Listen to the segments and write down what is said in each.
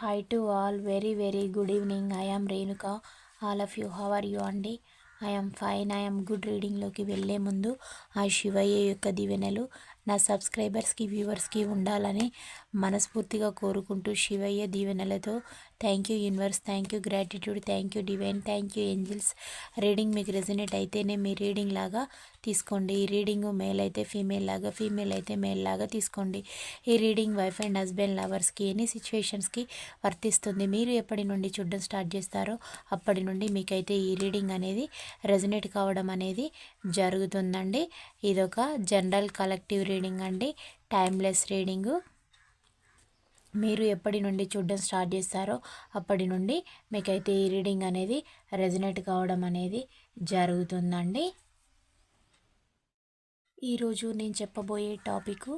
Hi to all very very good evening I am Renuka all of you how are you అండి I'm fine I'm good రీడింగ్లోకి వెళ్ళే ముందు. ఆ శివయ్య యొక్క దీవెనలు నా సబ్స్క్రైబర్స్కి వ్యూవర్స్కి ఉండాలని మనస్ఫూర్తిగా కోరుకుంటూ శివయ్య దీవెనలతో thank you universe thank you gratitude thank you divine thank you angels reading మీకు రెజినేట్ అయితేనే మీ రీడింగ్ లాగా తీసుకోండి. ఈ రీడింగ్ మేల్ అయితే ఫీమేల్ లాగా ఫీమేల్ అయితే మేల్ లాగా తీసుకోండి. ఈ రీడింగ్ వైఫ్ అండ్ హస్బెండ్ లవర్స్కి ఎనీ సిచ్యువేషన్స్కి వర్తిస్తుంది మీరు ఎప్పటి నుండి చూడడం స్టార్ట్ చేస్తారో అప్పటి నుండి మీకైతే ఈ రీడింగ్ అనేది రెజినేట్ కావడం అనేది జరుగుతుందండి. ఇదొక జనరల్ కలెక్టివ్ రీడింగ్ అండి. టైమ్లెస్ రీడింగు మీరు ఎప్పటి నుండి చూడడం స్టార్ట్ చేస్తారో అప్పటి నుండి మీకైతే ఈ రీడింగ్ అనేది రెజినేట్ కావడం అనేది జరుగుతుందండి. ఈరోజు నేను చెప్పబోయే టాపిక్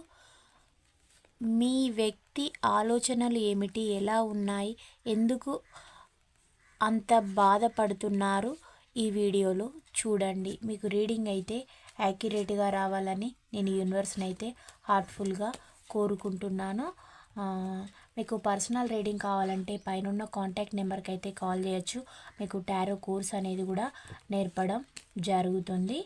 మీ వ్యక్తి ఆలోచనలు ఏమిటి? ఎలా ఉన్నాయి? ఎందుకు అంత బాధపడుతున్నారు? ఈ వీడియోలో చూడండి. మీకు రీడింగ్ అయితే యాక్యురేట్గా రావాలని నేను యూనివర్స్ని అయితే హార్ట్ఫుల్గా కోరుకుంటున్నాను. మీకు పర్సనల్ రీడింగ్ కావాలంటే పైన కాంటాక్ట్ నెంబర్కి అయితే కాల్ చేయొచ్చు. మీకు టారో కోర్స్ అనేది కూడా నేర్పడం జరుగుతుంది.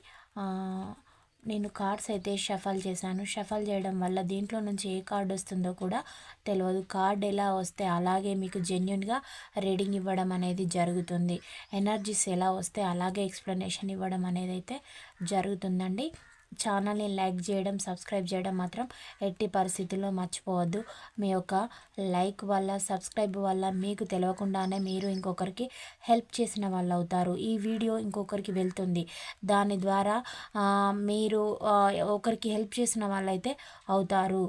నేను కార్డ్స్ అయితే షఫల్ చేశాను. షఫల్ చేయడం వల్ల దీంట్లో నుంచి ఏ కార్డ్ వస్తుందో కూడా తెలియదు కార్డ్ ఎలా వస్తే అలాగే మీకు జెన్యున్గా రీడింగ్ ఇవ్వడం అనేది జరుగుతుంది. ఎనర్జీస్ ఎలా వస్తే అలాగే ఎక్స్ప్లెనేషన్ ఇవ్వడం అనేది అయితే జరుగుతుందండి. ఛానల్ని లైక్ చేయడం సబ్స్క్రైబ్ చేయడం మాత్రం ఎట్టి పరిస్థితుల్లో మర్చిపోవద్దు. మీ యొక్క లైక్ వల్ల సబ్స్క్రైబ్ వల్ల మీకు తెలియకుండానే మీరు ఇంకొకరికి హెల్ప్ చేసిన వాళ్ళు అవుతారు. ఈ వీడియో ఇంకొకరికి వెళ్తుంది. దాని ద్వారా మీరు ఒకరికి హెల్ప్ చేసిన వాళ్ళైతే అవుతారు.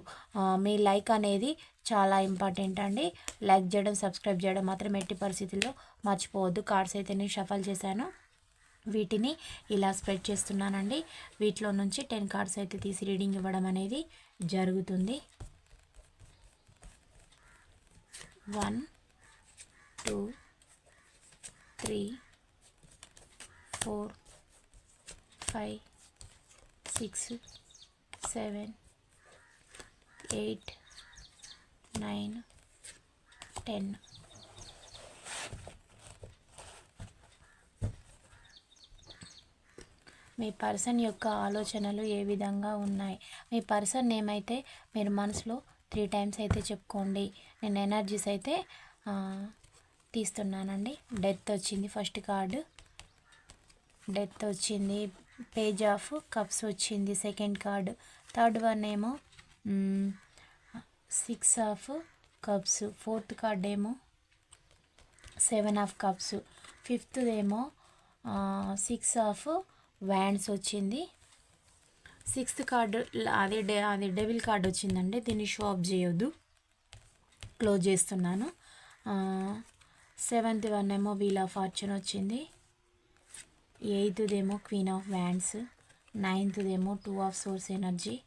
మీ లైక్ అనేది చాలా ఇంపార్టెంట్ అండి. లైక్ చేయడం సబ్స్క్రైబ్ చేయడం మాత్రం ఎట్టి పరిస్థితుల్లో మర్చిపోవద్దు. కార్డ్స్ అయితే నేను షఫల్ చేశాను. వీటిని ఇలా స్ప్రెడ్ చేస్తున్నానండి. వీటిలో నుంచి టెన్ కార్డ్స్ అయితే తీసి రీడింగ్ ఇవ్వడం అనేది జరుగుతుంది. One two three four five six seven eight nine ten. మీ పర్సన్ యొక్క ఆలోచనలు ఏ విధంగా ఉన్నాయి? మీ పర్సన్ ఏమైతే మీరు మనసులో త్రీ టైమ్స్ అయితే చెప్పుకోండి నేను ఎనర్జీస్ అయితే తీస్తున్నానండి. డెత్ వచ్చింది ఫస్ట్ కార్డు. డెత్ వచ్చింది పేజ్ ఆఫ్ కప్స్ వచ్చింది సెకండ్ కార్డు. థర్డ్ వన్ ఏమో six of cups. Fourth card ఏమో సెవెన్ ఆఫ్ కప్స్. ఫిఫ్త్ ఏమో సిక్స్ ఆఫ్ వ్యాండ్స్ వచ్చింది. సిక్స్త్ కార్డు అది డే అది డెవిల్ కార్డ్ వచ్చిందండి. దీన్ని షాప్ చేయొద్దు. క్లోజ్ చేస్తున్నాను. సెవెంత్ వన్ ఏమో వీల్ ఆఫ్ ఫార్చ్యూన్ వచ్చింది. ఎయిత్దేమో క్వీన్ ఆఫ్ వ్యాండ్స్. నైన్త్దేమో టూ ఆఫ్ సోర్స్ ఎనర్జీ.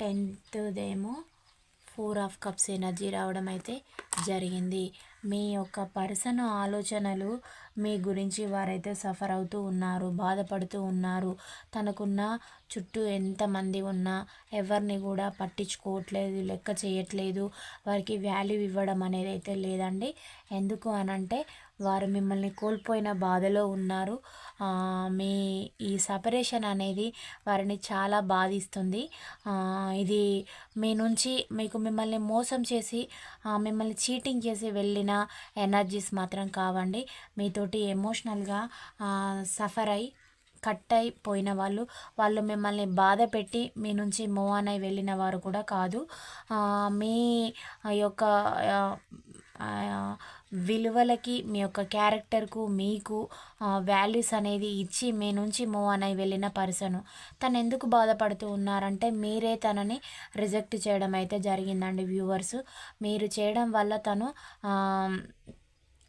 టెన్త్దేమో ఫోర్ ఆఫ్ కప్స్ ఎనర్జీ రావడం అయితే జరిగింది. మీ యొక్క పర్సన్ ఆలోచనలు మీ గురించి వారైతే సఫర్ అవుతూ ఉన్నారు బాధపడుతూ ఉన్నారు. తనకున్న చుట్టూ ఎంతమంది ఉన్నా ఎవరిని కూడా పట్టించుకోవట్లేదు లెక్క చేయట్లేదు. వారికి వాల్యూ ఇవ్వడం అనేది అయితే లేదండి. ఎందుకు అనంటే వారు మిమ్మల్ని కోల్పోయిన బాధలో ఉన్నారు. మీ ఈ సపరేషన్ అనేది వారిని చాలా బాధిస్తుంది. ఇది మీ నుంచి మీకు మిమ్మల్ని మోసం చేసి మిమ్మల్ని చీటింగ్ చేసి వెళ్ళిన ఎనర్జీస్ మాత్రం కావండి. మీతోటి ఎమోషనల్గా సఫర్ అయి కట్ అయిపోయిన వాళ్ళు వాళ్ళు మిమ్మల్ని బాధ పెట్టి మీ నుంచి మూవ్ ఆన్ అయి వెళ్ళిన వారు కూడా కాదు. మీ యొక్క విలువలకి మీ యొక్క క్యారెక్టర్కు మీకు వాల్యూస్ అనేది ఇచ్చి మీ నుంచి మూవ్ అని వెళ్ళిన పర్సన్. తను ఎందుకు బాధపడుతూ ఉన్నారంటే మీరే తనని రిజెక్ట్ చేయడం అయితే జరిగిందండి వ్యూవర్స్. మీరు చేయడం వల్ల తను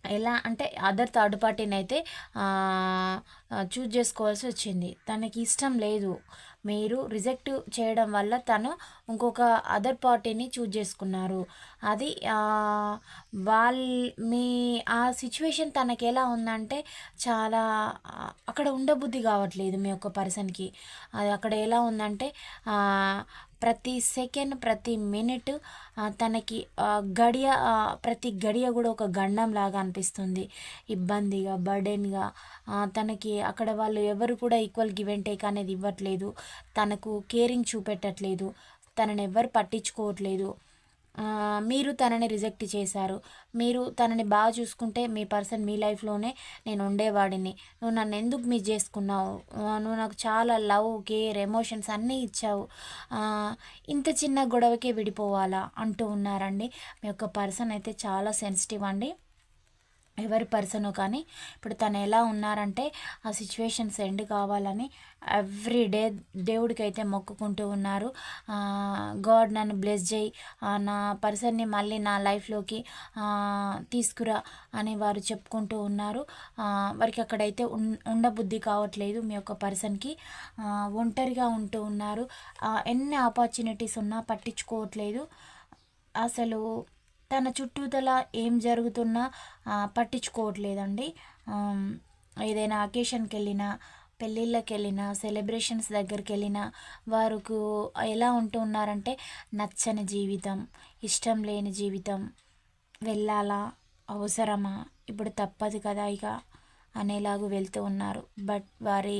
ఎలా అంటే అదర్ థర్డ్ పార్టీని అయితే చూజ్ చేసుకోవాల్సి వచ్చింది. తనకి ఇష్టం లేదు. మీరు రిజెక్ట్ చేయడం వల్ల తను ఇంకొక అదర్ పార్టీని చూజ్ చేసుకున్నారు. అది వాళ్ళ మీ ఆ సిచ్యువేషన్ తనకి ఎలా ఉందంటే చాలా అక్కడ ఉండబుద్ధి కావట్లేదు మీ యొక్క పర్సన్కి అది అక్కడ ఎలా ఉందంటే ప్రతి సెకండ్ ప్రతి మినిట్ తనకి గడియ ప్రతి గడియ కూడా ఒక గండం లాగా అనిపిస్తుంది. ఇబ్బందిగా బర్డెన్గా తనకి అక్కడ వాళ్ళు ఎవరు కూడా ఈక్వల్ గివ్ అండ్ టేక్ అనేది ఇవ్వట్లేదు. తనకు కేరింగ్ చూపెట్టట్లేదు. తనని ఎవరు పట్టించుకోవట్లేదు. మీరు తనని రిజెక్ట్ చేశారు. మీరు తనని బాగా చూసుకుంటే మీ పర్సన్ మీ లైఫ్లోనే నేను ఉండేవాడిని. నువ్వు నన్ను ఎందుకు మిస్ చేసుకున్నావు? నువ్వు నాకు చాలా లవ్ కేర్ ఎమోషన్స్ అన్నీ ఇచ్చావు. ఇంత చిన్న గొడవకే విడిపోవాలా అంటూ ఉన్నారండి. మీ యొక్క పర్సన్ అయితే చాలా సెన్సిటివ్ అండి. ఎవరి పర్సన్ కానీ ఇప్పుడు తను ఎలా ఉన్నారంటే ఆ సిచ్యువేషన్స్ ఎండ్ కావాలని ఎవ్రీ డే దేవుడికి అయితే మొక్కుకుంటూ ఉన్నారు. గాడ్ నన్ను బ్లెస్ చేయి ఆ, నా పర్సన్ని మళ్ళీ నా లైఫ్లోకి తీసుకురా అని వారు చెప్పుకుంటూ ఉన్నారు. వారికి అక్కడైతే ఉన్ ఉండబుద్ధి కావట్లేదు మీ యొక్క పర్సన్కి. ఒంటరిగా ఉంటూ ఉన్నారు. ఎన్ని ఆపర్చునిటీస్ ఉన్నా పట్టించుకోవట్లేదు. అసలు తన చుట్టూతల ఏం జరుగుతున్నా పట్టించుకోవట్లేదండి. ఏదైనా అకేషన్కి వెళ్ళినా పెళ్ళిళ్ళకి వెళ్ళినా సెలబ్రేషన్స్ దగ్గరికి వెళ్ళినా వారికి ఎలా ఉంటూ ఉన్నారంటే నచ్చని జీవితం ఇష్టం లేని జీవితం వెళ్ళాలా అవసరమా ఇప్పుడు తప్పదు కదా ఇక అనేలాగా వెళ్తూ ఉన్నారు. బట్ వారి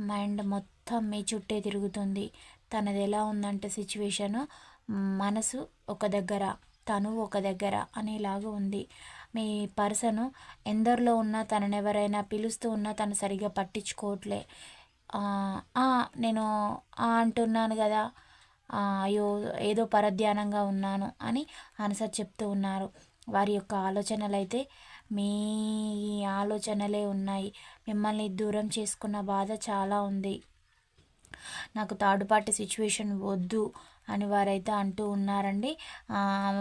మైండ్ మొత్తం మీ చుట్టే తిరుగుతుంది. తనది ఎలా ఉందంటే సిచ్యువేషను మనసు ఒక దగ్గర తను ఒక దగ్గర అనేలాగా ఉంది. మీ పర్సను ఎందరిలో ఉన్నా తనని ఎవరైనా పిలుస్తూ ఉన్నా తను సరిగ్గా పట్టించుకోవట్లే. నేను అంటున్నాను కదా. అయ్యో ఏదో పరధ్యానంగా ఉన్నాను అని ఆన్సర్ చెప్తూ ఉన్నారు. వారి యొక్క ఆలోచనలు అయితే మీ ఆలోచనలే ఉన్నాయి. మిమ్మల్ని దూరం చేసుకున్న బాధ చాలా ఉంది. నాకు థర్డ్ పార్టీ సిచ్యువేషన్ వద్దు. అని వారైతే అంటూ ఉన్నారండి.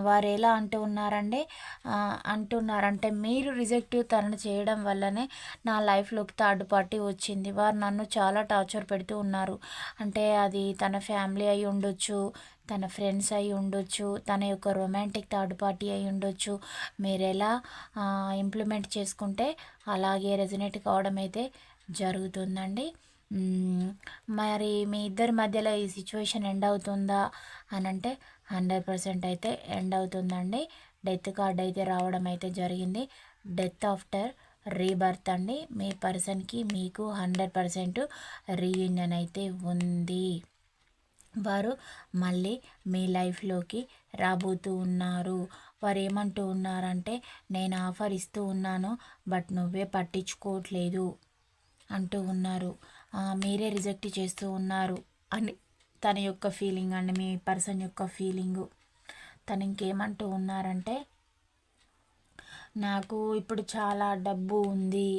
వారు ఎలా అంటూ ఉన్నారండి అంటున్నారంటే మీరు రిజెక్ట్ తనను చేయడం వల్లనే నా లైఫ్లోకి థర్డ్ పార్టీ వచ్చింది. వారు నన్ను చాలా టార్చర్ పెడుతూ ఉన్నారు. అంటే అది తన ఫ్యామిలీ అయి ఉండొచ్చు తన ఫ్రెండ్స్ అయి ఉండొచ్చు తన యొక్క రొమాంటిక్ థర్డ్ పార్టీ అయి ఉండొచ్చు. మీరు ఎలా ఇంప్లిమెంట్ చేసుకుంటే అలాగే రెజినేట్ కావడం అయితే జరుగుతుందండి. మరి మీ ఇద్దరి మధ్యలో ఈ సిచ్యువేషన్ ఎండ్ అవుతుందా అని అంటే హండ్రెడ్ పర్సెంట్ అయితే ఎండ్ అవుతుందండి. డెత్ కార్డ్ అయితే రావడం అయితే జరిగింది. డెత్ ఆఫ్టర్ రీబర్త్ అండి. మీ పర్సన్కి మీకు హండ్రెడ్ పర్సెంట్ రీయూనియన్ అయితే ఉంది. వారు మళ్ళీ మీ లైఫ్లోకి రాబోతూ ఉన్నారు. వారు ఏమంటూ ఉన్నారంటే నేను ఆఫర్ ఇస్తూ ఉన్నాను బట్ నువ్వే పట్టించుకోవట్లేదు అంటూ ఉన్నారు. మీరే రిజెక్ట్ చేస్తూ ఉన్నారు అని తన యొక్క ఫీలింగ్ అండి మీ పర్సన్ యొక్క ఫీలింగు. తను ఇంకేమంటూ ఉన్నారంటే నాకు ఇప్పుడు చాలా డబ్బు ఉంది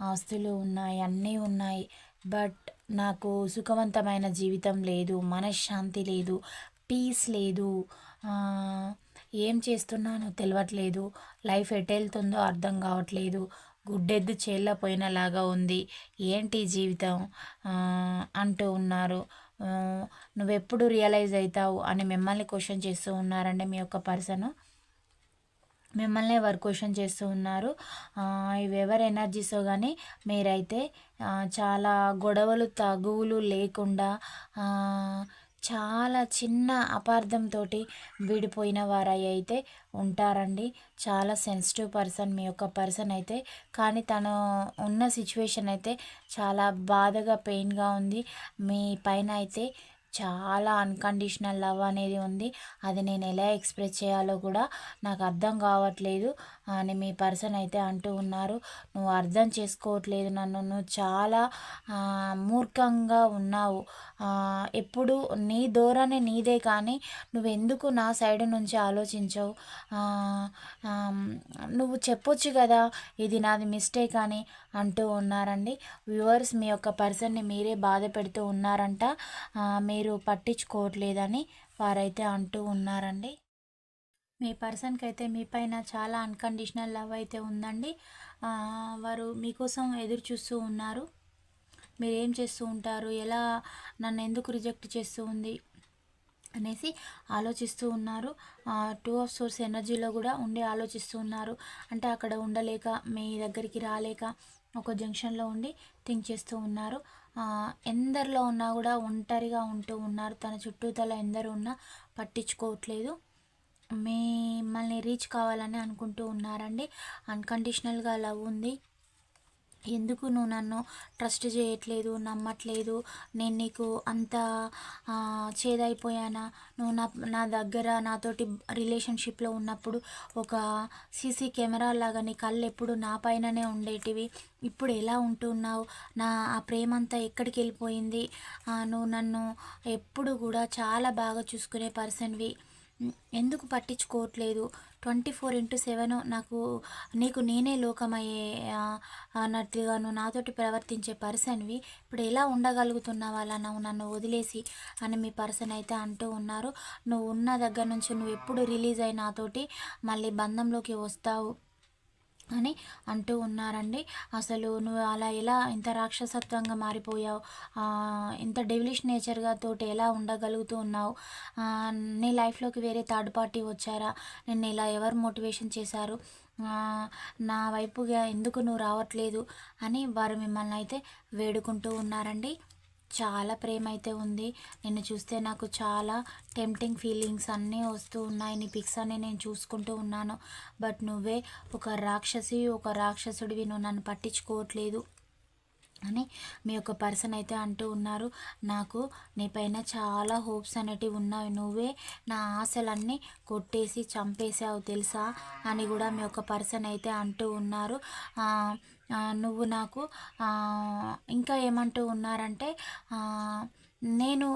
ఆస్తులు ఉన్నాయి అన్నీ ఉన్నాయి బట్ నాకు సుఖవంతమైన జీవితం లేదు మనశ్శాంతి లేదు పీస్ లేదు ఏం చేస్తున్నానో తెలియట్లేదు లైఫ్ ఎటు వెళ్తుందో అర్థం కావట్లేదు గుడ్డెద్దు చేళ్ళపోయినలాగా ఉంది. ఏంటి జీవితం? అంటూ ఉన్నారు. నువ్వెప్పుడు రియలైజ్ అవుతావు అని మిమ్మల్ని క్వశ్చన్ చేస్తూ ఉన్నారండి మీ యొక్క పర్సన్. మిమ్మల్ని వారు క్వశ్చన్ చేస్తూ ఉన్నారు? ఇవి ఎవరు ఎనర్జీసో కానీ మీరైతే చాలా గొడవలు తగువులు లేకుండా చాలా చిన్న అపార్థంతో విడిపోయిన వారై అయితే ఉంటారండి. చాలా సెన్సిటివ్ పర్సన్ మీ యొక్క పర్సన్ అయితే. కానీ తను ఉన్న సిచ్యువేషన్ అయితే చాలా బాధగా పెయిన్గా ఉంది. మీ పైన అయితే చాలా అన్కండిషనల్ లవ్ అనేది ఉంది. అది నేను ఎలా ఎక్స్ప్రెస్ చేయాలో కూడా నాకు అర్థం కావట్లేదు. అని మీ పర్సన్ అయితే అంటూ ఉన్నారు. నువ్వు అర్థం చేసుకోవట్లేదు నన్ను. నువ్వు చాలా మూర్ఖంగా ఉన్నావు. ఎప్పుడు నీ ధోరణి నీదే కానీ నువ్వు ఎందుకు నా సైడ్ నుంచి ఆలోచించవు? నువ్వు చెప్పొచ్చు కదా ఇది నాది మిస్టేక్ అని అంటూ ఉన్నారండి. వ్యూవర్స్ మీ యొక్క పర్సన్ని మీరే బాధ పెడుతూ ఉన్నారంట. మీరు పట్టించుకోవట్లేదని వారైతే అంటూ ఉన్నారండి. మీ పర్సన్కి అయితే మీ పైన చాలా అన్కండిషనల్ లవ్ అయితే ఉందండి. వారు మీకోసం ఎదురు చూస్తూ ఉన్నారు. మీరు ఏం చేస్తూ ఉంటారు? ఎలా నన్ను ఎందుకు రిజెక్ట్ చేస్తూ ఉంది? అనేసి ఆలోచిస్తూ ఉన్నారు. టూ ఆఫ్ సోర్స్ ఎనర్జీలో కూడా ఉండి ఆలోచిస్తూ ఉన్నారు. అంటే అక్కడ ఉండలేక మీ దగ్గరికి రాలేక ఒక జంక్షన్లో ఉండి థింక్ చేస్తూ ఉన్నారు. ఎందరిలో ఉన్నా కూడా ఒంటరిగా ఉంటూ ఉన్నారు. తన చుట్టూతల ఎందరు ఉన్నా పట్టించుకోవట్లేదు. మిమ్మల్ని రీచ్ కావాలని అనుకుంటూ ఉన్నారండి. అన్కండిషనల్గా లవ్ ఉంది. ఎందుకు నువ్వు నన్ను ట్రస్ట్ చేయట్లేదు నమ్మట్లేదు? నేను నీకు అంత చేదైపోయానా? నువ్వు నా నా దగ్గర నాతోటి రిలేషన్షిప్లో ఉన్నప్పుడు ఒక సీసీ కెమెరా లాగా నీ కళ్ళు ఎప్పుడు నా పైననే ఉండేటివి. ఇప్పుడు ఎలా ఉంటున్నావు? నా ఆ ప్రేమ అంతా ఎక్కడికి వెళ్ళిపోయింది నువ్వు నన్ను ఎప్పుడు కూడా చాలా బాగా చూసుకునే పర్సన్వి. ఎందుకు పట్టించుకోవట్లేదు? ట్వంటీ ఫోర్ ఇంటూ సెవెన్ నాకు నీకు నేనే లోకమయ్యే అన్నట్లుగాను నువ్వు నాతోటి ప్రవర్తించే పర్సన్వి. ఇప్పుడు ఎలా ఉండగలుగుతున్నావు అలా నువ్వు నన్ను వదిలేసి? అని మీ పర్సన్ అయితే అంటూ ఉన్నారు. నువ్వు ఉన్న దగ్గర నుంచి నువ్వు ఎప్పుడు రిలీజ్ అయి నాతోటి మళ్ళీ బంధంలోకి వస్తావు? అని అంటూ ఉన్నారండి. అసలు నువ్వు అలా ఎలా ఇంత రాక్షసత్వంగా మారిపోయావు? ఇంత డెవిలిష్ నేచర్గా తోటి ఎలా ఉండగలుగుతూ ఉన్నావు? నీ లైఫ్లోకి వేరే థర్డ్ పార్టీ వచ్చారా? నిన్ను ఇలా ఎవరు మోటివేషన్ చేశారు? నా వైపుగా ఎందుకు నువ్వు రావట్లేదు? అని వారు మిమ్మల్ని అయితే వేడుకుంటూ ఉన్నారండి. చాలా ప్రేమ అయితే ఉంది. నిన్ను చూస్తే నాకు చాలా టెంప్టింగ్ ఫీలింగ్స్ అన్నీ వస్తూ ఉన్నాయి. నీ పిక్స్ అన్నీ నేను చూసుకుంటూ ఉన్నాను. బట్ నువ్వే ఒక రాక్షసి ఒక రాక్షసుడివి. నువ్వు నన్ను పట్టించుకోవట్లేదు అని మీ యొక్క పర్సన్ అయితే అంటూ ఉన్నారు. నాకు నీ పైన చాలా హోప్స్ అనేటివి ఉన్నాయి. నువ్వే నా ఆశలన్నీ కొట్టేసి చంపేసావు తెలుసా అని కూడా మీ యొక్క పర్సన్ అయితే అంటూ ఉన్నారు. నువ్వు నాకు ఇంకా ఏమంటూ ఉన్నారంటే నేను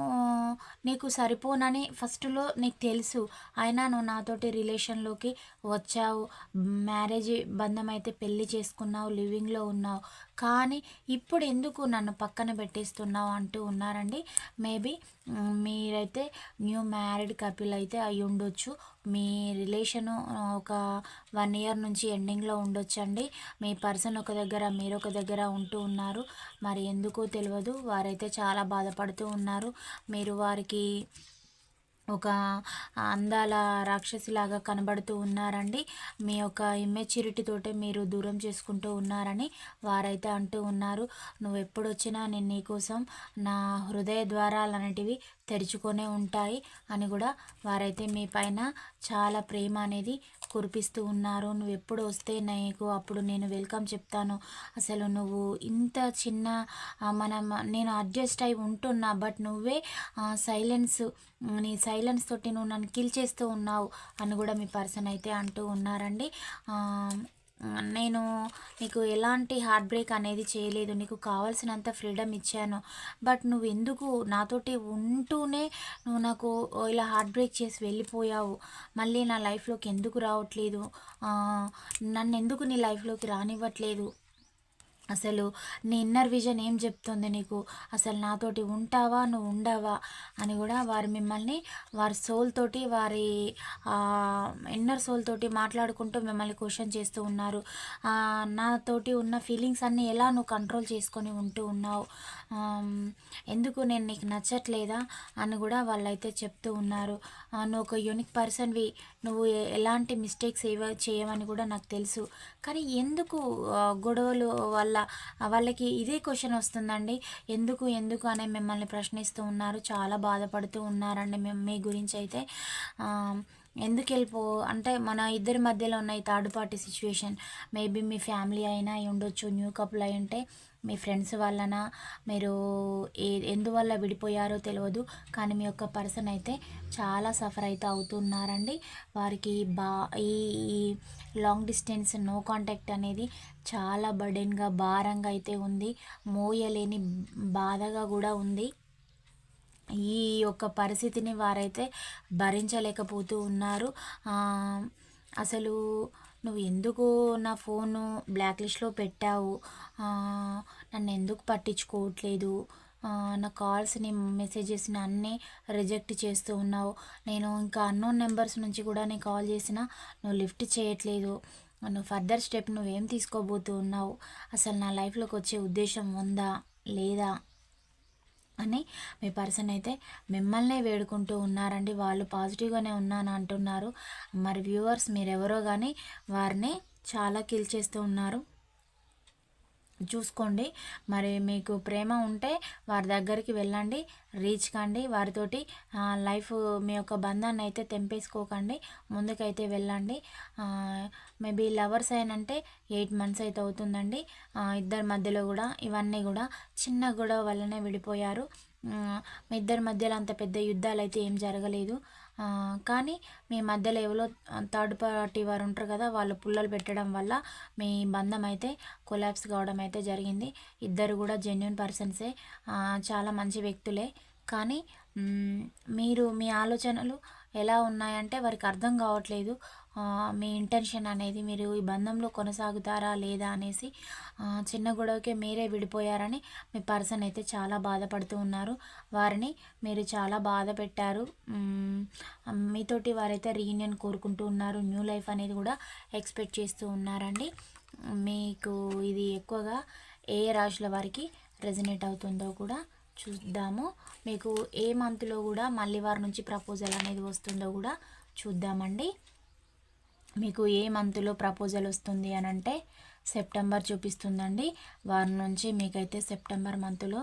నీకు సరిపోనని ఫస్ట్లో నీకు తెలుసు. అయినా నువ్వు నాతోటి రిలేషన్లోకి వచ్చావు. మ్యారేజ్ బంధం అయితే పెళ్ళి చేసుకున్నావు లివింగ్లో ఉన్నావు. కానీ ఇప్పుడు ఎందుకు నన్ను పక్కన పెట్టేస్తున్నావు అంటూ ఉన్నారండి. మేబీ మీరైతే న్యూ మ్యారీడ్ కపిల్ అయితే అయి ఉండొచ్చు మీ రిలేషను ఒక వన్ ఇయర్ నుంచి ఎండింగ్లో ఉండొచ్చండి. మీ పర్సన్ ఒక దగ్గర మీరు ఒక దగ్గర ఉంటూ ఉన్నారు. మరి ఎందుకో తెలియదు వారైతే చాలా బాధపడుతూ ఉన్నారు. మీరు వారికి ఒక అందాల రాక్షసిలాగా కనబడుతూ ఉన్నారండి. మీ యొక్క ఇమ్మెచ్యూరిటీతోటే మీరు దూరం చేసుకుంటూ ఉన్నారని వారైతే అంటూ ఉన్నారు. నువ్వు ఎప్పుడు వచ్చినా నేను నీకోసం నా హృదయ ద్వారాలు అనేటివి తెరుచుకొనే ఉంటాయి అని కూడా వారైతే మీ పైన చాలా ప్రేమ అనేది కురిపిస్తూ ఉన్నారు నువ్వు ఎప్పుడు వస్తే నీకు అప్పుడు నేను వెల్కమ్ చెప్తాను. అసలు నువ్వు ఇంత చిన్న మనం నేను అడ్జస్ట్ అయి ఉంటున్నా బట్ నువ్వే సైలెన్స్ నీ సైలెన్స్ తోటి నువ్వు నన్ను కిల్ చేస్తూ ఉన్నావు అని కూడా మీ పర్సన్ అయితే అంటూ ఉన్నారండి. నేను నీకు ఎలాంటి హార్ట్ బ్రేక్ అనేది చేయలేదు. నీకు కావాల్సినంత ఫ్రీడమ్ ఇచ్చాను. బట్ నువ్వు ఎందుకు నాతోటి ఉంటూనే నువ్వు నాకు ఇలా హార్ట్ బ్రేక్ చేసి వెళ్ళిపోయావు. మళ్ళీ నా లైఫ్లోకి ఎందుకు రావట్లేదు? నన్ను ఎందుకు నీ లైఫ్లోకి రానివ్వట్లేదు? అసలు నీ ఇన్నర్ విజన్ ఏం చెప్తుంది నీకు? అసలు నాతోటి ఉంటావా? నువ్వు ఉండవా? అని కూడా వారు మిమ్మల్ని వారి సోల్ తోటి వారి ఇన్నర్ సోల్ తోటి మాట్లాడుకుంటూ మిమ్మల్ని క్వశ్చన్ చేస్తూ ఉన్నారు. నాతోటి ఉన్న ఫీలింగ్స్ అన్నీ ఎలా నువ్వు కంట్రోల్ చేసుకొని ఉంటూ ఉన్నావు? ఎందుకు నేను నీకు నచ్చట్లేదా? అని కూడా వాళ్ళైతే చెప్తూ ఉన్నారు. నువ్వు ఒక యూనిక్ పర్సన్వి నువ్వు ఎలాంటి మిస్టేక్స్ ఏవ చేయవని కూడా నాకు తెలుసు. కానీ ఎందుకు గొడవలు వల్ల వాళ్ళకి ఇదే క్వశ్చన్ వస్తుందండి. ఎందుకు ఎందుకు అనే మిమ్మల్ని ప్రశ్నిస్తూ ఉన్నారు. చాలా బాధపడుతూ ఉన్నారండి మేము మీ గురించి అయితే ఎందుకు వెళ్ళిపో అంటే మన ఇద్దరి మధ్యలో ఉన్న ఈ థర్డ్ పార్టీ సిచ్యువేషన్ మేబీ మీ ఫ్యామిలీ అయినా అయి ఉండొచ్చు న్యూ కపుల్ అయి ఉంటే. మీ ఫ్రెండ్స్ వలన మీరు ఏ ఎందువల్ల విడిపోయారో తెలియదు కానీ మీ యొక్క పర్సన్ అయితే చాలా సఫర్ అయితే అవుతున్నారండి. వారికి బా ఈ లాంగ్ డిస్టెన్స్ నో కాంటాక్ట్ అనేది చాలా బర్డెన్గా భారంగా అయితే ఉంది. మోయలేని బాధగా కూడా ఉంది. ఈ యొక్క పరిస్థితిని వారైతే భరించలేకపోతూ ఉన్నారు. అసలు నువ్వు ఎందుకు నా ఫోను బ్లాక్ లిస్ట్లో పెట్టావు? నన్ను ఎందుకు పట్టించుకోవట్లేదు? నా కాల్స్ని మెసేజెస్ని అన్నీ రిజెక్ట్ చేస్తూ ఉన్నావు. నేను ఇంకా అన్నోన్ నెంబర్స్ నుంచి కూడా నేను కాల్ చేసినా నువ్వు లిఫ్ట్ చేయట్లేదు. నువ్వు ఫర్దర్ స్టెప్ నువ్వేం తీసుకోబోతూ ఉన్నావు? అసలు నా లైఫ్లోకి వచ్చే ఉద్దేశం ఉందా? లేదా? అని మీ పర్సన్ అయితే మిమ్మల్నే వేడుకుంటూ ఉన్నారండి. వాళ్ళు పాజిటివ్గానే ఉన్నాను అంటున్నారు. మరి వ్యూవర్స్ మీరెవరో కానీ వారిని చాలా కిల్ చేస్తూ ఉన్నారు. చూసుకోండి. మరి మీకు ప్రేమ ఉంటే వారి దగ్గరికి వెళ్ళండి రీచ్ కండి. వారితోటి లైఫ్ మీ యొక్క బంధాన్ని అయితే తెంపేసుకోకండి. ముందుకైతే వెళ్ళండి. మేబీ లవర్స్ అయినంటే ఎయిట్ మంత్స్ అయితే అవుతుందండి. ఇద్దరి మధ్యలో కూడా ఇవన్నీ కూడా చిన్న గొడవ వల్లనే విడిపోయారు. మీ ఇద్దరి మధ్యలో అంత పెద్ద యుద్ధాలు అయితే ఏం జరగలేదు. కానీ మీ మధ్యలో ఎవరో థర్డ్ పార్టీ వారు ఉంటారు కదా వాళ్ళు పుల్లలు పెట్టడం వల్ల మీ బంధం అయితే కొలాప్స్ కావడం అయితే జరిగింది. ఇద్దరు కూడా జెన్యున్ పర్సన్సే చాలా మంచి వ్యక్తులే. కానీ మీరు మీ ఆలోచనలు ఎలా ఉన్నాయంటే వారికి అర్థం కావట్లేదు. మీ ఇంటెన్షన్ అనేది మీరు ఈ బంధంలో కొనసాగుతారా లేదా అనేసి చిన్న గొడవకే మీరే విడిపోయారని మీ పర్సన్ అయితే చాలా బాధపడుతూ ఉన్నారు. వారిని మీరు చాలా బాధ పెట్టారు. మీతోటి వారైతే రీయూనియన్ కోరుకుంటూ ఉన్నారు. న్యూ లైఫ్ అనేది కూడా ఎక్స్పెక్ట్ చేస్తూ ఉన్నారండి. మీకు ఇది ఎక్కువగా ఏ రాశుల వారికి రెజనేట్ అవుతుందో కూడా చూద్దాము. మీకు ఏ మంత్లో కూడా మళ్ళీ వారి నుంచి ప్రపోజల్ అనేది వస్తుందో కూడా చూద్దామండి. మీకు ఏ మంత్లో ప్రపోజల్ వస్తుంది అని అంటే సెప్టెంబర్ చూపిస్తుందండి. వారి నుంచి మీకైతే సెప్టెంబర్ మంత్లో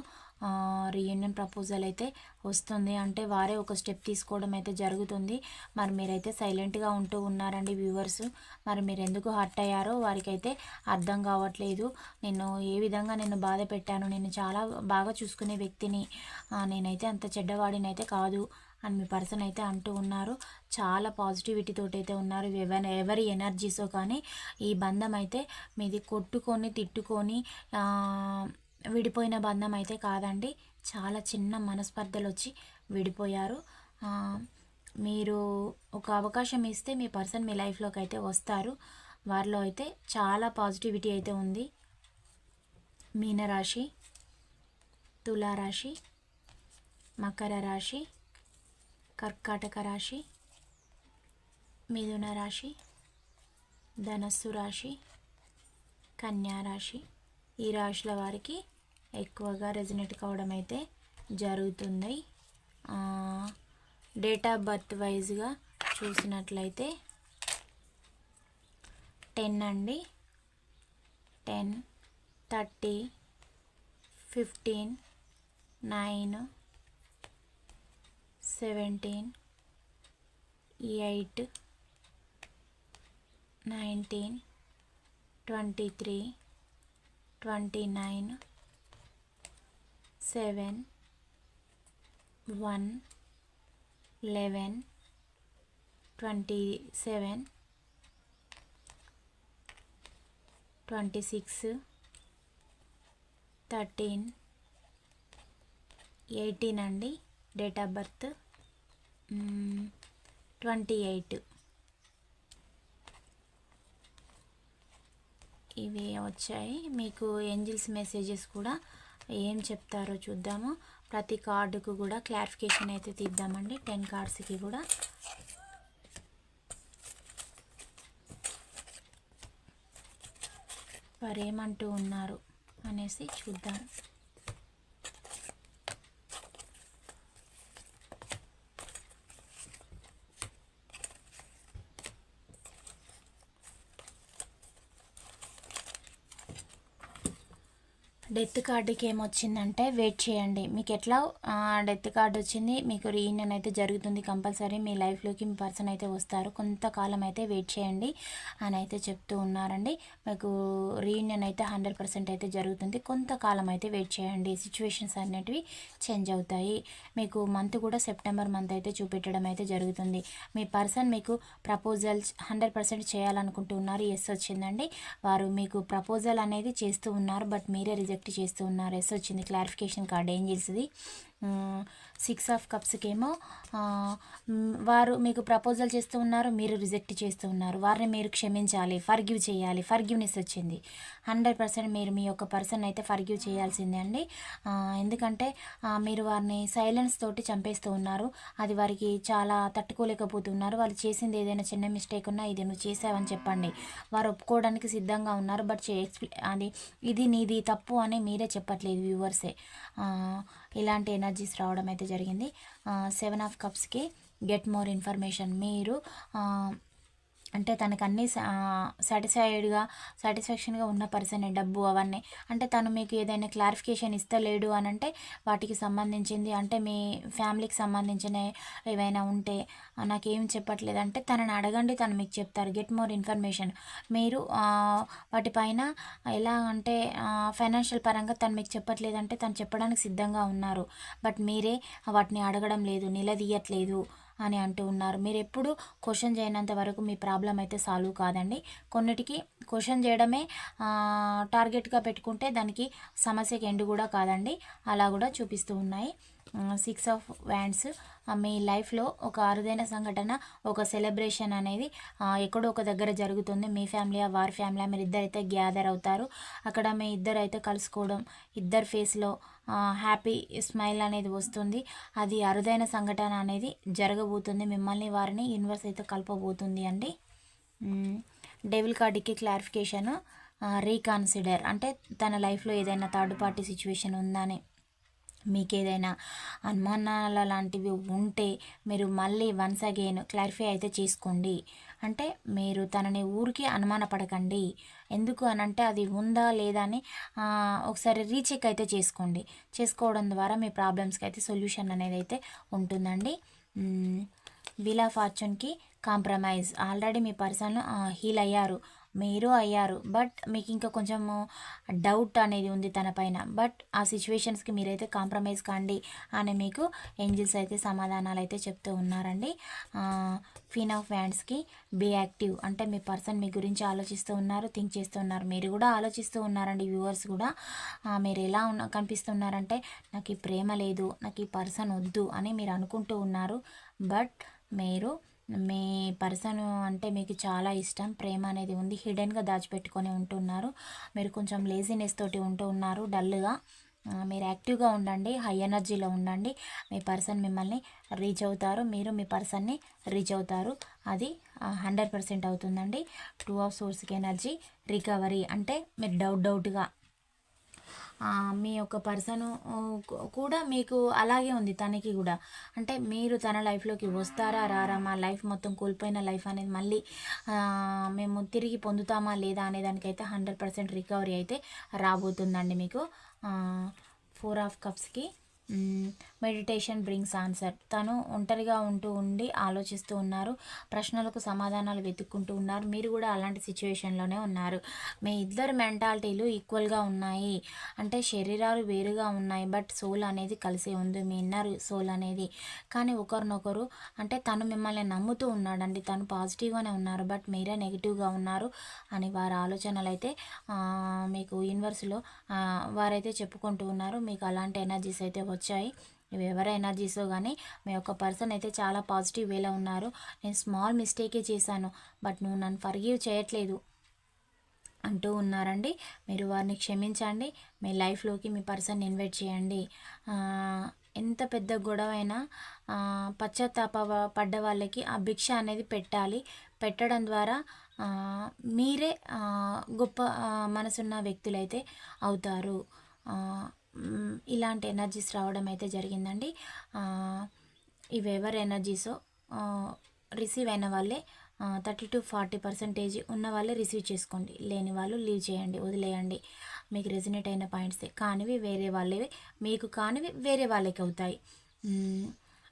రీయూనియన్ ప్రపోజల్ అయితే వస్తుంది. అంటే వారే ఒక స్టెప్ తీసుకోవడం అయితే జరుగుతుంది. మరి మీరైతే సైలెంట్గా ఉంటూ ఉన్నారండి వ్యూవర్స్ మరి మీరు ఎందుకు హర్ట్ అయ్యారో వారికి అయితే అర్థం కావట్లేదు. నేను ఏ విధంగా నేను బాధ పెట్టాను నేను చాలా బాగా చూసుకునే వ్యక్తిని నేనైతే అంత చెడ్డవాడినైతే కాదు. అని మీ పర్సన్ అయితే అంటూ ఉన్నారు. చాలా పాజిటివిటీతో అయితే ఉన్నారు. ఎవరి ఎవరి ఎనర్జీసో కానీ ఈ బంధం అయితే మీది కొట్టుకొని తిట్టుకొని విడిపోయిన బంధం అయితే కాదండి. చాలా చిన్న మనస్పర్ధలు వచ్చి విడిపోయారు మీరు ఒక అవకాశం ఇస్తే మీ పర్సన్ మీ లైఫ్లోకి అయితే వస్తారు. వారిలో అయితే చాలా పాజిటివిటీ అయితే ఉంది. మీనరాశి తులారాశి మకర రాశి కర్కాటక రాశి మిథున రాశి ధనస్సు రాశి కన్యా రాశి. ఈ రాశుల వారికి ఎక్కువగా రెజినేట్ కావడం అయితే జరుగుతుంది. డేట్ ఆఫ్ బర్త్ వైజ్గా చూసినట్లయితే టెన్ అండి. Ten thirty fifteen nine seventeen eight nineteen twenty three twenty nine seven one eleven twenty seven twenty six thirteen eighteen అండి. Date of birth twenty eight. ఇవి వచ్చాయి. మీకు ఏంజిల్స్ మెసేజెస్ కూడా ఏం చెప్తారో చూద్దాము. ప్రతి కార్డుకు కూడా క్లారిఫికేషన్ అయితే తీద్దామండి. టెన్ కార్డ్స్కి కూడా. వారు ఏమంటూ ఉన్నారు అనేసి చూద్దాం. డెత్ కార్డుకి ఏమొచ్చిందంటే వెయిట్ చేయండి. మీకు ఎట్లా డెత్ కార్డు వచ్చింది మీకు రీయూనియన్ అయితే జరుగుతుంది కంపల్సరీ మీ లైఫ్లోకి మీ పర్సన్ అయితే వస్తారు. కొంతకాలం అయితే వెయిట్ చేయండి అని అయితే చెప్తూ ఉన్నారండి. మీకు రీయూనియన్ అయితే హండ్రెడ్ పర్సెంట్ అయితే జరుగుతుంది. కొంతకాలం అయితే వెయిట్ చేయండి. సిచ్యువేషన్స్ అనేటివి చేంజ్ అవుతాయి. మీకు మంత్ కూడా సెప్టెంబర్ మంత్ అయితే చూపెట్టడం అయితే జరుగుతుంది. మీ పర్సన్ మీకు ప్రపోజల్ హండ్రెడ్ పర్సెంట్ చేయాలనుకుంటున్నారు. ఎస్ వచ్చిందండి. వారు మీకు ప్రపోజల్ అనేది చేస్తూ ఉన్నారు బట్ మీరే రిజెక్ట్ రిజెక్ట్ చేస్తూ ఉన్నారు. ఎస్ వచ్చింది. క్లారిఫికేషన్ కార్డ్ ఏం చేసింది సిక్స్ ఆఫ్ కప్స్కి ఏమో వారు మీకు ప్రపోజల్ చేస్తూ ఉన్నారు. మీరు రిజెక్ట్ చేస్తూ ఉన్నారు. వారిని మీరు క్షమించాలి. ఫర్గివ్ చేయాలి. ఫర్గివ్నెస్ వచ్చింది. హండ్రెడ్ పర్సెంట్ మీరు మీ యొక్క పర్సన్ అయితే ఫర్గ్యూ చేయాల్సిందే అండి. ఎందుకంటే మీరు వారిని సైలెన్స్ తోటి చంపేస్తూ ఉన్నారు. అది వారికి చాలా తట్టుకోలేకపోతున్నారు. వాళ్ళు చేసింది ఏదైనా చిన్న మిస్టేక్ ఉన్నా ఇది నువ్వు చేసావని చెప్పండి. వారు ఒప్పుకోవడానికి సిద్ధంగా ఉన్నారు. బట్ అది ఇది నీది తప్పు అని మీరే చెప్పట్లేదు వ్యూవర్సే. ఇలాంటి ఎనర్జీస్ రావడం అయితే జరిగింది. సెవెన్ ఆఫ్ కప్స్కి గెట్ మోర్ ఇన్ఫర్మేషన్. మీరు అంటే తనకు అన్నీ సాటిస్ఫైడ్గా సాటిస్ఫాక్షన్గా ఉన్న పర్సనే డబ్బు అవన్నీ. అంటే తను మీకు ఏదైనా క్లారిఫికేషన్ ఇస్తలేడు అని అంటే వాటికి సంబంధించింది. అంటే మీ ఫ్యామిలీకి సంబంధించిన ఏవైనా ఉంటే నాకేం చెప్పట్లేదు. అంటే తనని అడగండి తను మీకు చెప్తారు. గెట్ మోర్ ఇన్ఫర్మేషన్ మీరు వాటిపైన ఎలా అంటే ఫైనాన్షియల్ పరంగా తను మీకు చెప్పట్లేదంటే తను చెప్పడానికి సిద్ధంగా ఉన్నారు. బట్ మీరే వాటిని అడగడం లేదు నిలదీయట్లేదు. అని అంటూ ఉన్నారు. మీరు ఎప్పుడు క్వశ్చన్ చేయనంత వరకు మీ ప్రాబ్లం అయితే సాల్వ్ కాదండి. కొన్నిటికి క్వశ్చన్ చేయడమే టార్గెట్గా పెట్టుకుంటే దానికి సమస్యకి ఎండు కూడా కాదండి. అలా కూడా చూపిస్తూ ఉన్నాయి. Six of wands. మీ లైఫ్లో ఒక అరుదైన సంఘటన ఒక సెలబ్రేషన్ అనేది ఎక్కడో ఒక దగ్గర జరుగుతుంది. మీ ఫ్యామిలీ వారి ఫ్యామిలీ మీరు ఇద్దరైతే గ్యాదర్ అవుతారు. అక్కడ మీ ఇద్దరు అయితే కలుసుకోవడం ఇద్దరు ఫేస్లో హ్యాపీ స్మైల్ అనేది వస్తుంది. అది అరుదైన సంఘటన అనేది జరగబోతుంది. మిమ్మల్ని వారిని యూనివర్స్ అయితే కలపబోతుంది అండి. డెవిల్ కార్డుకి క్లారిఫికేషన్ రీకన్సిడర్. అంటే తన లైఫ్లో ఏదైనా థర్డ్ పార్టీ సిచ్యువేషన్ ఉందని. మీకు ఏదైనా అనుమానాల లాంటివి ఉంటే మీరు మళ్ళీ వన్స్ అగైన్ క్లారిఫై అయితే చేసుకోండి. అంటే మీరు తనని ఊరికి అనుమానపడకండి. ఎందుకు అని అంటే అది ఉందా లేదా అని ఒకసారి రీచెక్ అయితే చేసుకోండి. చేసుకోవడం ద్వారా మీ ప్రాబ్లమ్స్కి అయితే సొల్యూషన్ అనేది అయితే ఉంటుందండి. విలా ఫార్చ్యూన్కి కాంప్రమైజ్. ఆల్రెడీ మీ పర్సన్ హీల్ అయ్యారు. మీరు అయ్యారు. బట్ మీకు ఇంకా కొంచెము డౌట్ అనేది ఉంది తన పైన. బట్ ఆ సిచ్యువేషన్స్కి మీరైతే కాంప్రమైజ్ కాండి అని మీకు ఏంజిల్స్ అయితే సమాధానాలు అయితే చెప్తూ ఉన్నారండి. ఫీన్ ఆఫ్ వ్యాండ్స్కి బీ యాక్టివ్. అంటే మీ పర్సన్ మీ గురించి ఆలోచిస్తూ ఉన్నారు థింక్ చేస్తూ ఉన్నారు. మీరు కూడా ఆలోచిస్తూ ఉన్నారండి వ్యూవర్స్ కూడా. మీరు ఎలా ఉన్న కనిపిస్తున్నారంటే నాకు ఈ ప్రేమ లేదు నాకు ఈ పర్సన్ వద్దు అని మీరు అనుకుంటూ ఉన్నారు. బట్ మీరు మీ పర్సన్ అంటే మీకు చాలా ఇష్టం ప్రేమ అనేది ఉంది హిడెన్గా దాచిపెట్టుకొని ఉంటున్నారు. మీరు కొంచెం లేజినెస్ తోటి ఉంటూ ఉన్నారు డల్గా. మీరు యాక్టివ్గా ఉండండి హై ఎనర్జీలో ఉండండి. మీ పర్సన్ మిమ్మల్ని రీచ్ అవుతారు మీరు మీ పర్సన్ని రీచ్ అవుతారు. అది హండ్రెడ్ పర్సెంట్ అవుతుందండి. టూ ఆఫ్ సోర్స్కి ఎనర్జీ రికవరీ అంటే మీరు డౌట్ డౌట్గా మీ యొక్క పర్సన్ కూడా మీకు అలాగే ఉంది తనకి కూడా. అంటే మీరు తన లైఫ్లోకి వస్తారా రారా మా లైఫ్ మొత్తం కోల్పోయిన లైఫ్ అనేది మళ్ళీ మేము తిరిగి పొందుతామా లేదా అనే దానికైతే హండ్రెడ్ పర్సెంట్ రికవరీ అయితే రాబోతుందండి మీకు. Four of కప్స్కి. Meditation brings answer. తను ఒంటరిగా ఉంటూ ఉండి ఆలోచిస్తూ ఉన్నారు. ప్రశ్నలకు సమాధానాలు వెతుక్కుంటూ ఉన్నారు. మీరు కూడా అలాంటి సిచ్యువేషన్లోనే ఉన్నారు. మీ ఇద్దరు మెంటాలిటీలు ఈక్వల్గా ఉన్నాయి. అంటే శరీరాలు వేరుగా ఉన్నాయి. బట్ సోల్ అనేది కలిసే ఉంది. మీ ఇన్నర్ సోల్ అనేది. కానీ ఒకరినొకరు అంటే తను మిమ్మల్ని నమ్ముతూ ఉన్నాడండి. తను పాజిటివ్గానే ఉన్నారు. బట్ మీరే నెగిటివ్గా ఉన్నారు అని వారి ఆలోచనలు అయితే మీకు యూనివర్స్లో వారైతే చెప్పుకుంటూ ఉన్నారు. మీకు అలాంటి ఎనర్జీస్ అయితే వచ్చాయి. ఎవరి ఎనర్జీసో కానీ మీ యొక్క పర్సన్ అయితే చాలా పాజిటివ్ వేలో ఉన్నారు. నేను స్మాల్ మిస్టేకే చేశాను బట్ నువ్వు నన్ను ఫర్గివ్ చేయట్లేదు అంటూ ఉన్నారండి. మీరు వారిని క్షమించండి మీ లైఫ్లోకి మీ పర్సన్ ఇన్వైట్ చేయండి. ఎంత పెద్ద గొడవ అయినా పశ్చాత్తాప పడ్డ వాళ్ళకి ఆ భిక్ష అనేది పెట్టాలి. పెట్టడం ద్వారా మీరే గొప్ప మనసున్న వ్యక్తులైతే అవుతారు. ఇలాంటి ఎనర్జీస్ రావడం అయితే జరిగిందండి. ఇవి ఎవరి ఎనర్జీసో రిసీవ్ అయిన వాళ్ళే థర్టీ టు ఫార్టీ పర్సెంటేజ్ ఉన్న వాళ్ళే రిసీవ్ చేసుకోండి. లేని వాళ్ళు లీవ్ చేయండి వదిలేయండి. మీకు రెజినేట్ అయిన పాయింట్సే కానివి వేరే వాళ్ళవి మీకు కానివి వేరే వాళ్ళకి అవుతాయి.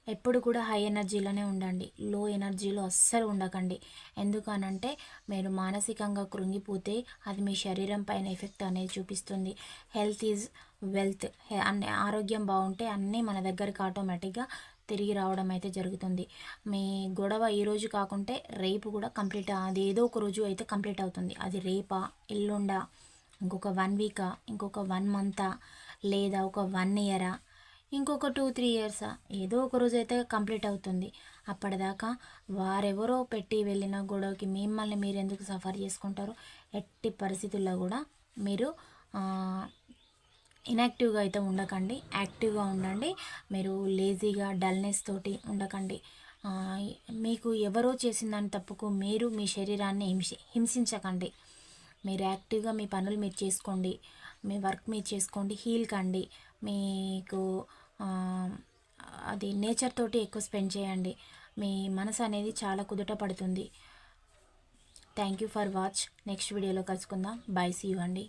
ఎప్పుడు కూడా హై ఎనర్జీలోనే ఉండండి. లో ఎనర్జీలో అస్సలు ఉండకండి. ఎందుకనంటే మీరు మానసికంగా కృంగిపోతే అది మీ శరీరం పైన ఎఫెక్ట్ అనేది చూపిస్తుంది. హెల్త్ ఈజ్ వెల్త్ అన్ని ఆరోగ్యం బాగుంటే అన్నీ మన దగ్గరికి ఆటోమేటిక్గా తిరిగి రావడం అయితే జరుగుతుంది. మీ గొడవ ఈరోజు కాకుంటే రేపు కూడా కంప్లీట్ అది ఏదో ఒక రోజు అయితే కంప్లీట్ అవుతుంది. అది రేపా ఎల్లుండా ఇంకొక వన్ వీకా ఇంకొక వన్ మంతా లేదా ఒక వన్ ఇయరా ఇంకొక టూ త్రీ ఇయర్సా ఏదో ఒక రోజు అయితే కంప్లీట్ అవుతుంది. అప్పటిదాకా వారెవరో పెట్టి వెళ్ళిన గొడవకి మిమ్మల్ని మీరు ఎందుకు సఫర్ చేసుకుంటారు ఎట్టి పరిస్థితుల్లో కూడా మీరు ఇన్యాక్టివ్గా అయితే ఉండకండి. యాక్టివ్గా ఉండండి. మీరు లేజీగా డల్నెస్ తోటి ఉండకండి. మీకు ఎవరో చేసిన దాని తప్పుకు మీరు మీ శరీరాన్ని హింసి హింసించకండి. మీరు యాక్టివ్గా మీ పనులు మీరు చేసుకోండి. మీ వర్క్ మీరు చేసుకోండి. హీల్ కండి. మీకు అది నేచర్ తోటి ఎక్కువ స్పెండ్ చేయండి. మీ మనసు అనేది చాలా కుదుట పడుతుంది. Thank you for watch next వీడియోలో కలుసుకుందాం. బై సీ యూ అండి.